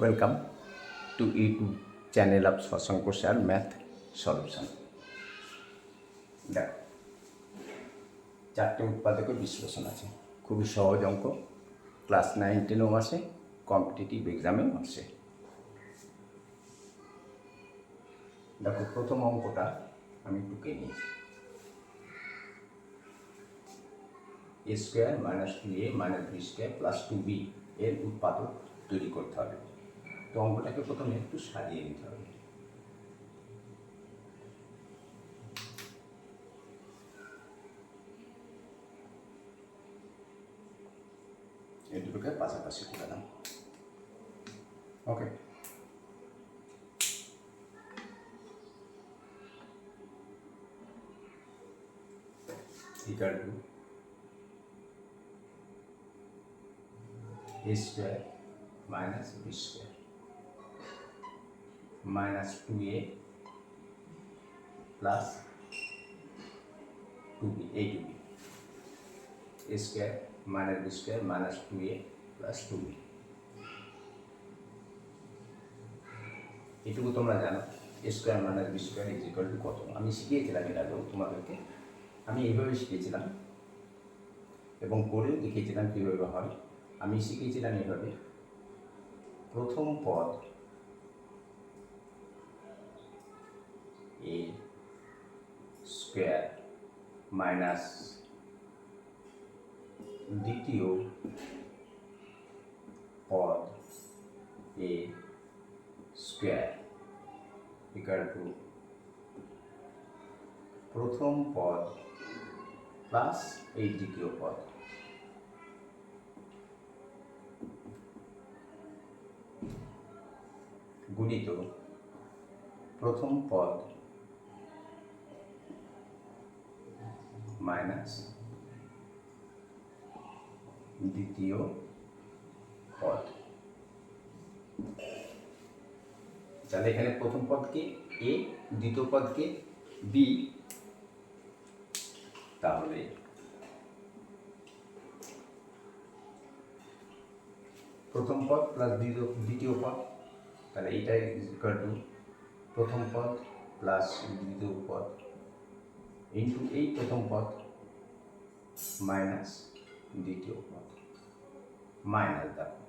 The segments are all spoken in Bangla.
Welcome to YouTube channel of Shashanka sir math solution দেখো, চারটে উৎপাদকের বিশ্লেষণ আছে। খুবই সহজ অঙ্ক। ক্লাস নাইন টেনেও আসে কম্পিটিটিভ এক্সামেও আসে। দেখো, প্রথম অঙ্কটা আমি টুকে নিয়েছি a square minus two a minus b square plus two b এর উৎপাদক তৈরি করতে হবে। তো অঙ্কটাকে প্রথমে একটু সাজিয়ে নিতে হবে। এই দুটোকে পাশাপাশি করে দাও। ওকে equal to a square minus b square. Minus 2a plus 2b a to b. A square minus b square minus 2a plus 2b এটুকু তোমরা জানো a square minus b square is equal to কত? আমি শিখিয়েছিলাম এর আগেও তোমাদেরকে। আমি এইভাবে শিখিয়েছিলাম এবং করেও দেখিয়েছিলাম কীভাবে হয়। আমি শিখিয়েছিলাম এইভাবে প্রথম পদ এ স্কোয়ার মাইনাস দ্বিতীয় পদ এ স্কোয়ার ইকাল টু প্রথম পদ প্লাস এই দ্বিতীয় পদ। গুণিত প্রথম পদ মাইনাস দ্বিতীয় পদ। তাহলে এখানে প্রথম পদকে এ দ্বিতীয় পদকে বি তাহলে প্রথম পদ প্লাস দ্বিতীয় দ্বিতীয় পদ। তাহলে এইটাই টু প্রথম পদ প্লাস দ্বিতীয় পদ। ইন্টু এই প্রথম পদ মাইনাস দ্বিতীয় পদ মাইনাস দেখো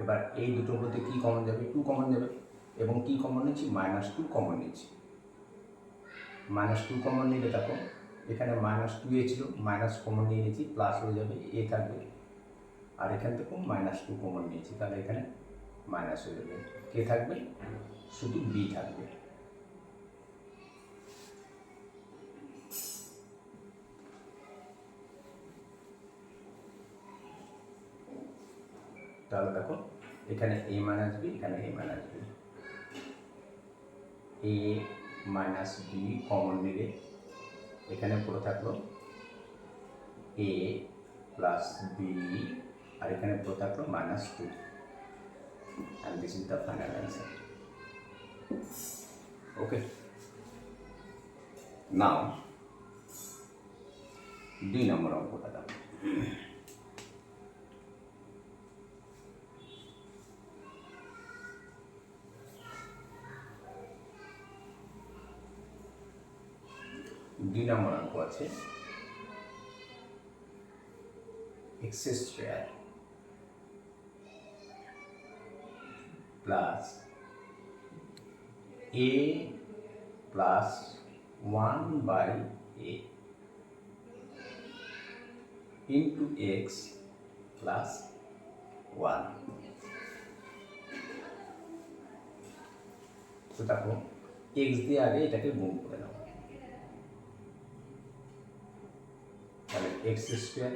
এবার এই দুটোর মধ্যে কী কমন যাবে? টু কমন যাবে। এবং কী কমন নিচ্ছি? মাইনাস টু কমন নিচ্ছি। মাইনাস টু কমন নিলে দেখো, এখানে মাইনাস টু এ ছিল মাইনাস কমন নিয়ে নিয়েছি প্লাস হয়ে যাবে এ থাকবে। আর এখান থেকেও মাইনাস টু কমন নিয়েছি, তাহলে এখানে মাইনাস হয়ে যাবে। কে থাকবে, শুধু বি থাকবে। তাহলে দেখো, এখানে এ মাইনাস বি এখানে a minus b a minus b common নিলে এখানে পুরো থাকল এ প্লাস বি আর এখানে পুরো থাকল minus two and this is the final answer okay now, দুই নম্বর অঙ্কটা দাও দুই নম্বর অঙ্ক আছে। X square plus a plus one by a into x plus one দেখো এক্স দিয়ে আগে এটাকে গুণ করে নাও তাহলে x square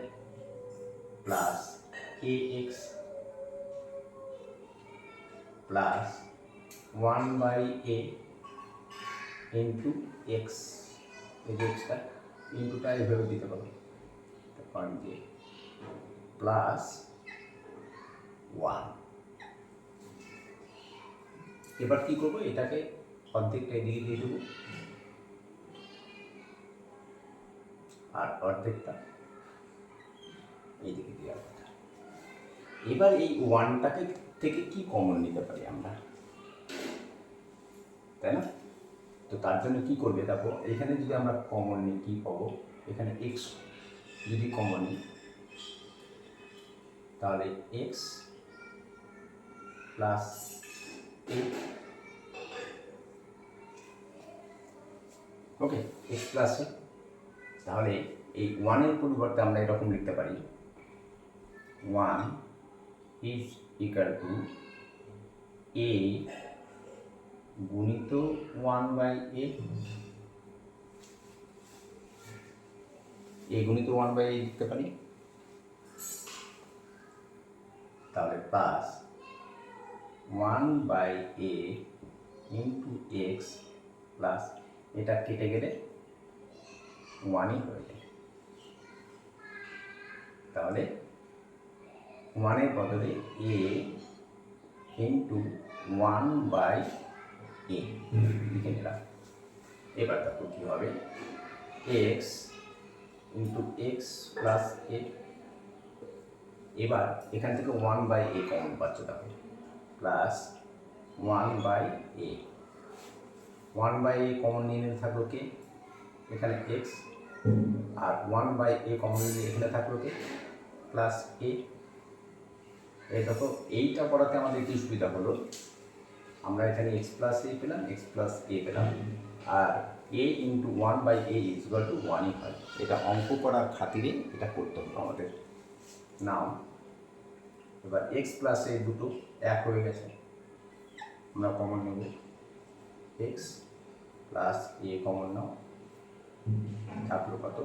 plus a x plus one by a into x এই যে এক্সটা ইন্টুটা এইভাবে দিতে পারো। পয়েন্ট দিয়ে প্লাস ওয়ান এবার কী করব? এটাকে অর্ধেকটা এদিকে দিয়ে দেবো। আর অর্ধেকটা এইদিকে দেওয়ার কথা এবার এই ওয়ানটাকে থেকে কি কমন নিতে পারি আমরা? তাই না? তো তার জন্য কি করবে দেখো, এখানে যদি আমরা কমন নিই, কি পাবো? এখানে এক্স যদি কমন নিই, তাহলে x plus okay x plus তাহলে এই ওয়ানের পরিবর্তে আমরা এরকম লিখতে পারি। One is equal to a গুণিত ওয়ান বাই এ এ গুণিত ওয়ান বাই এ লিখতে পারি? তাহলে plus one by a into x plus এটা কেটে গেলে ওয়ানই হয়ে যায়। তাহলে ওয়ানের বদলে a into one by a লিখে নিলাম। এবার দেখো কী হবে। X into x plus a এবার এখান থেকে ওয়ান বাই এ কমন পাচ্ছ দেখো। Plus one by a one by a common নিয়ে নিতে থাকল কে? এখানে এক্স আর ওয়ান বাই এ কমন নিয়ে এখানে থাকল কে? প্লাস এ এই দেখো এইটা পড়াতে আমাদের কি সুবিধা হলো আমরা এখানে এক্স প্লাস এ পেলাম এক্স প্লাস এ পেলাম। আর a into one by a is equal to ওয়ানই হয় এটা অঙ্ক করার খাতিরে এটা করতে হলো আমাদের। নাও, এবার এক্স প্লাস এ দুটো এক হয়ে গেছে। আমরা কমন নেব। এক্স প্লাস এ কমন নাও। থাকল কত?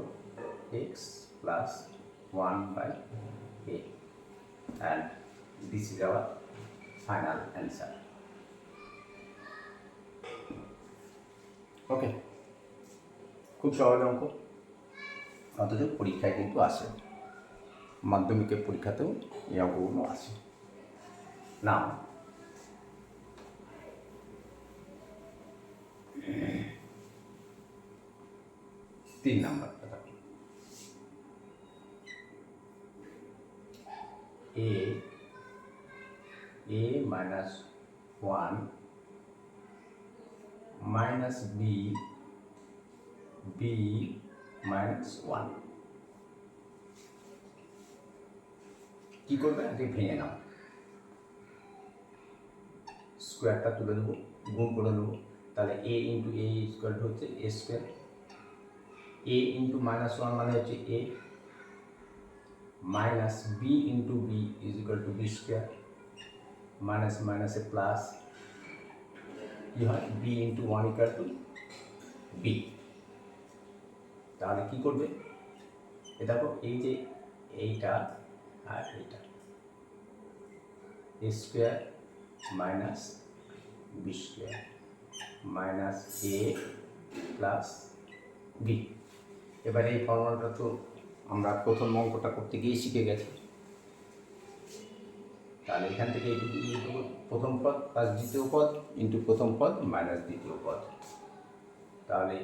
X plus one by a and this is our final answer okay খুব সহজ অঙ্ক। অথচ পরীক্ষায় কিন্তু আসে। মাধ্যমিকের পরীক্ষাতেও এই অঙ্কগুলো আসে। না তিন নাম্বারটা দেখো a a minus one minus b b minus one কী করবে? আগে ভেঙে নাও। স্কোয়ারটা তুলে দেবো গুণ করে নেব। তাহলে এ ইন্টু এ স্কোয়ার হচ্ছে a square a into minus one মানে হচ্ছে a minus b into b is equal to b square minus মাইনাসে প্লাস কী হয় b into one equal to b তাহলে কী করবে? এ দেখো, এই যে এইটা আর এইটা a square minus b square minus a plus b এবার এই ফর্মুলাটা তো আমরা প্রথম অঙ্কটা করতে গিয়ে শিখে গেছি। তাহলে এখান থেকে প্রথম পদ প্লাস দ্বিতীয় পদ ইন্টু প্রথম পদ মাইনাস দ্বিতীয় পদ। তাহলে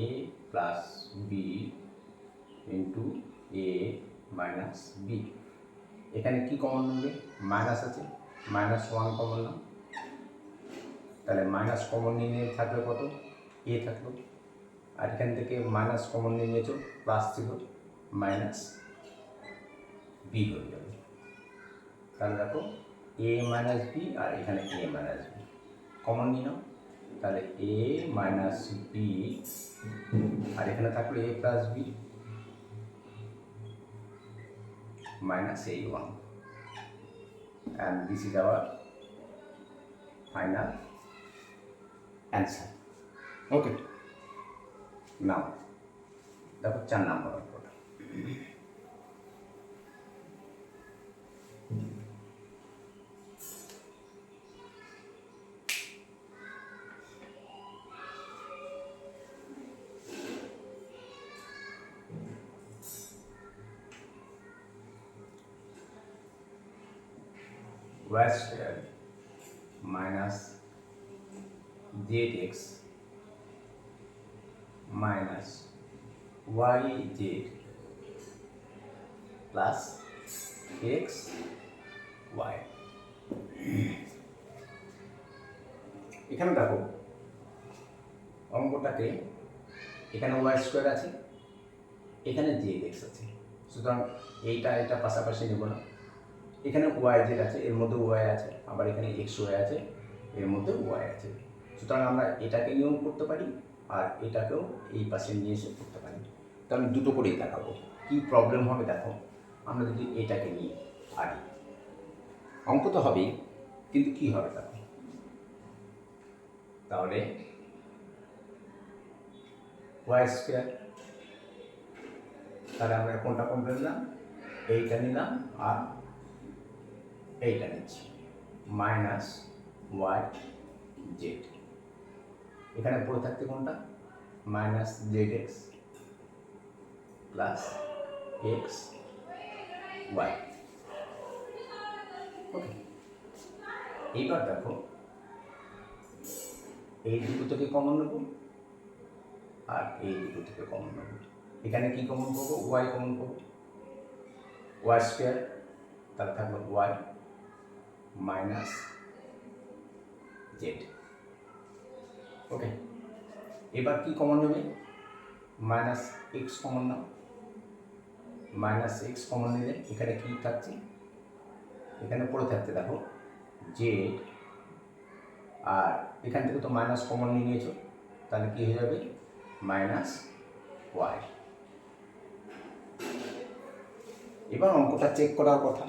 a plus b into a minus b এখানে কি কমন নেবে মাইনাস আছে। মাইনাস ওয়ান কমন নাম তাহলে মাইনাস কমন নিয়ে নিয়ে থাকবে কত? এ থাকল। আর এখান থেকে মাইনাস কমন নিয়ে নিয়েছো প্লাস ছিল মাইনাস বি হয়ে যাবে তাহলে দেখো এ মাইনাস বি আর এখানে এ মাইনাস বি কমন নিয়ে নাও। তাহলে এ মাইনাস বি আর এখানে থাকল a plus b minus minus a1 and this is our final answer okay now, দেখো চার নাম্বার অঙ্কটা y square minus zx minus yz plus x y এখানে দেখো অঙ্কটাকে এখানে ওয়াই স্কোয়ার আছে, এখানে জে এক্স আছে। সুতরাং এইটা, এটা পাশাপাশি নেব না। এখানে ওয়াই জেড আছে, এর মধ্যে ওয়াই আছে, আবার এখানে এক্স ওয়াই আছে, এর মধ্যে ওয়াই আছে। সুতরাং আমরা এটাকে নিয়ম করতে পারি আর এটাকেও এই পাশে নিয়ে এসে করতে পারি। তো আমি দুটো করেই দেখাবো। কী প্রবলেম হবে দেখো, আমরা যদি এটাকে নিয়ে আরি অঙ্ক তো হবেই, কিন্তু কী হবে দেখো? তাহলে ওয়াই স্কোয়ার তাহলে আমরা কোনটা কোনটা নিলাম? এইটা নিলাম, আর এইটা নিচ্ছি। Minus y z. এখানে পড়ে থাকতে কোনটা? Minus z x plus x y. Okay. এইবার দেখো, এই দুটো থেকে কমন নেব আর এই দুটো থেকে কমন নেব। এখানে কি কমন করব? ওয়াই কমন করব। ওয়াই স্কোয়ার তাহলে থাকল ওয়াই। মাইনাস জেড ওকে এবার কি কমন নেবে? মাইনাস এক্স কমন নাও। মাইনাস এক্স কমন নিলে এখানে কি থাকছে? এখানে পড়ে থাকতে দেখো জেড আর এখান থেকে তো মাইনাস কমন নিয়ে নিয়েছো, তাহলে কি হয়ে যাবে? মাইনাস ওয়াই এবার অঙ্কটা চেক করার কথা।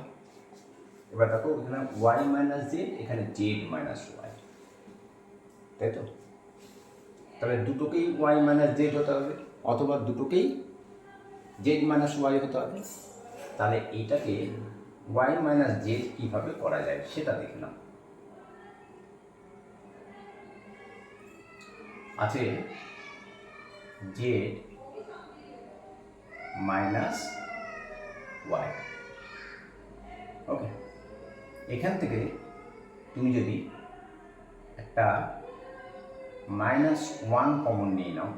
এবার দেখো এখানে ওয়াই মাইনাস জেড এখানে জেড মাইনাস ওয়াই তাই তো? তাহলে দুটোকেই ওয়াই মাইনাস জেড হতে হবে, অথবা দুটোকেই জেড মাইনাস ওয়াই হতে হবে। তাহলে এইটাকে ওয়াই মাইনাস জেড কীভাবে করা যায় সেটা দেখলাম আছে জেড মাইনাস ওয়াই ওকে এখান থেকে তুমি যদি একটা মাইনাস ওয়ান কমন নিয়ে নাও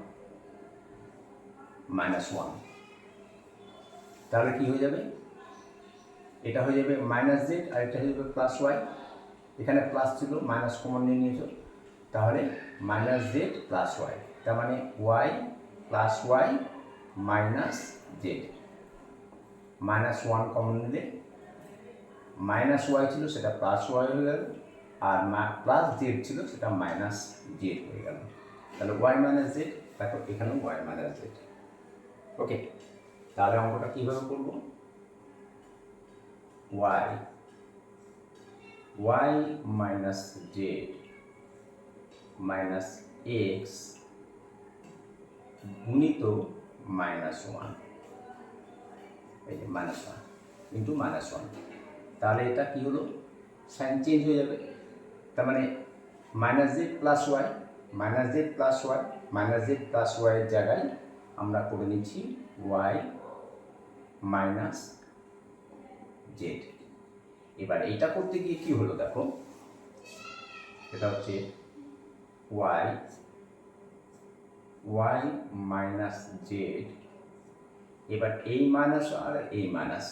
মাইনাস ওয়ান তাহলে কি হয়ে যাবে? এটা হয়ে যাবে মাইনাস জেড আর এটা হয়ে যাবে প্লাস ওয়াই এখানে প্লাস ছিল মাইনাস কমন নিয়ে নিয়েছো। তাহলে মাইনাস জেড প্লাস ওয়াই তার মানে y plus y minus z minus one common নিলে মাইনাস ওয়াই ছিল সেটা প্লাস ওয়াই হয়ে গেল, আর প্লাস জেড ছিল সেটা মাইনাস জেড হয়ে গেল। তাহলে ওয়াই মাইনাস জেড দেখো এখানেও ওয়াই মাইনাস জেড ওকে তাহলে অঙ্কটা কীভাবে করব? Y y minus z minus x গুণিত মাইনাস ওয়ান এই যে minus one into minus one তাহলে এটা কী হলো? সাইন চেঞ্জ হয়ে যাবে। তার মানে minus z plus y minus z plus y minus z plus ওয়াইয়ের জায়গায় আমরা করে নিচ্ছি ওয়াই মাইনাস জেড এবার এইটা করতে গিয়ে কি হলো দেখো? এটা হচ্ছে ওয়াই ওয়াই মাইনাস জেড এবার এই মাইনাস আর এই মাইনাস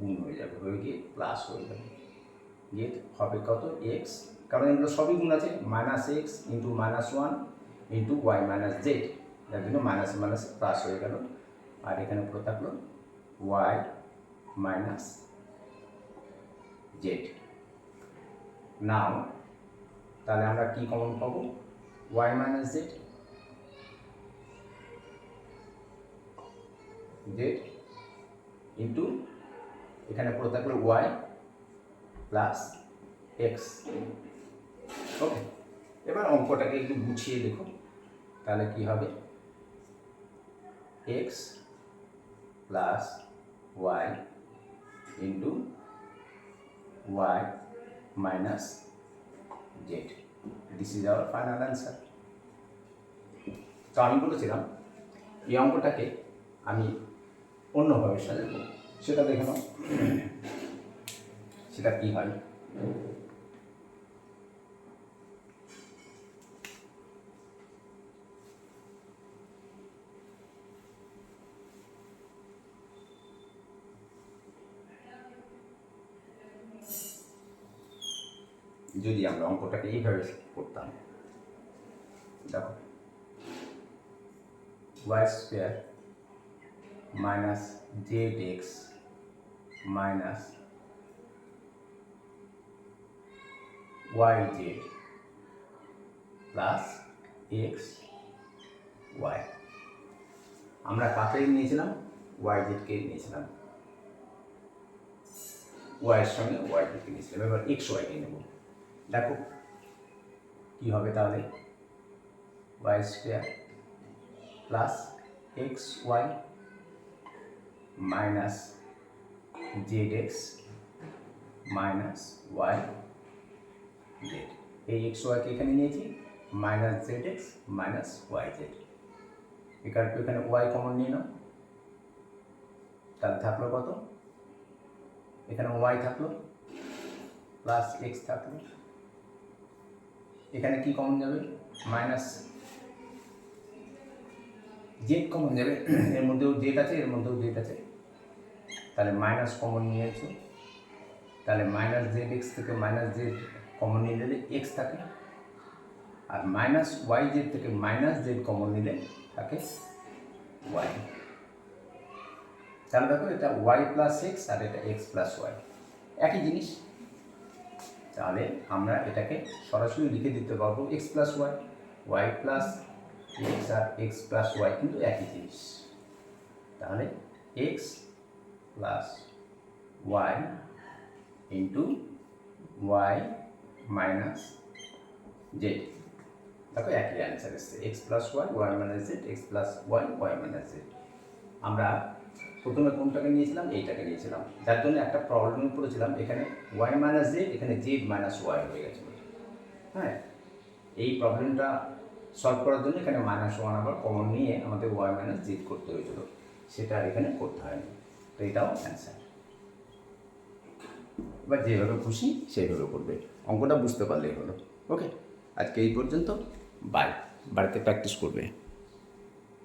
গুণ হয়ে যাবে হয়ে গিয়ে প্লাস হয়ে যাবে। গিয়ে হবে কত? এক্স কারণ এগুলো সবই গুণ আছে minus x into minus one into y minus z যার জন্য মাইনাস মাইনাস প্লাস হয়ে গেল। আর এখানে পুরো থাকল ওয়াই মাইনাস জেড নাও তাহলে আমরা কি কমন পাবো? Y minus z z into এখানে পুরো থাকল ওয়াই প্লাস এক্স ওকে এবার অঙ্কটাকে একটু গুছিয়ে দেখো, তাহলে কি হবে? X plus y into y minus z this is our final answer তো আমি বলেছিলাম, এই অঙ্কটাকে আমি অন্যভাবে সাজাবো। সেটা দেখে সেটা কী হয়? যদি আমরা অঙ্কটাকে এইভাবে করতাম দেখো y square minus z x minus y z plus x y আমরা কাকে নিয়েছিলাম? ওয়াই জেডকে নিয়েছিলাম। ওয়াইয়ের সঙ্গে ওয়াই জেডকে নিয়েছিলাম। এবার এক্স ওয়াইকে নেব। দেখো, কী হবে তাহলে? Y square plus x y minus z x minus y z এই এক্স ওয়াইকে এখানে নিয়েছি minus z x minus y z এখানে এখানে ওয়াই কমন নিয়ে নাও। তাহলে থাকল কত? এখানে ওয়াই থাকল প্লাস এক্স থাকল। এখানে কি কমন যাবে? মাইনাস জেড কমন যাবে। এর মধ্যেও জেড আছে, এর মধ্যেও জেড আছে। তাহলে মাইনাস কমন নিয়েছো। তাহলে মাইনাস জেড এক্স থেকে মাইনাস জেড কমন নিয়ে নিলে এক্স থাকে, আর মাইনাস ওয়াই জেড থেকে মাইনাস জেড কমন নিলে থাকে ওয়াই তাহলে দেখো এটা ওয়াই প্লাস এক্স আর এটা এক্স প্লাস ওয়াই একই জিনিস। তাহলে আমরা এটাকে সরাসরি লিখে দিতে পারব x plus y y plus x আর এক্স প্লাস ওয়াই কিন্তু একই জিনিস। তাহলে x plus y into y minus z দেখো একই অ্যান্সার এসছে x plus y y minus z x plus y y minus z আমরা প্রথমে কোনটাকে নিয়েছিলাম? এইটাকে নিয়েছিলাম। যার জন্য একটা প্রবলেমে পড়েছিলাম, এখানে ওয়াই মাইনাস জেড এখানে জেড মাইনাস ওয়াই হয়ে গেছিল হ্যাঁ? এই প্রবলেমটা সলভ করার জন্য এখানে মাইনাস ওয়ান আবার কমন নিয়ে আমাদের ওয়াই মাইনাস জেড করতে হয়েছিল। সেটা আর এখানে করতে হয়নি। তো এটাও অ্যান্সার এবার যেভাবে খুশি সেইভাবে করবে। অঙ্কটা বুঝতে পারলেই হলো। ওকে আজকে এই পর্যন্ত। বাই বাড়িতে প্র্যাকটিস করবে।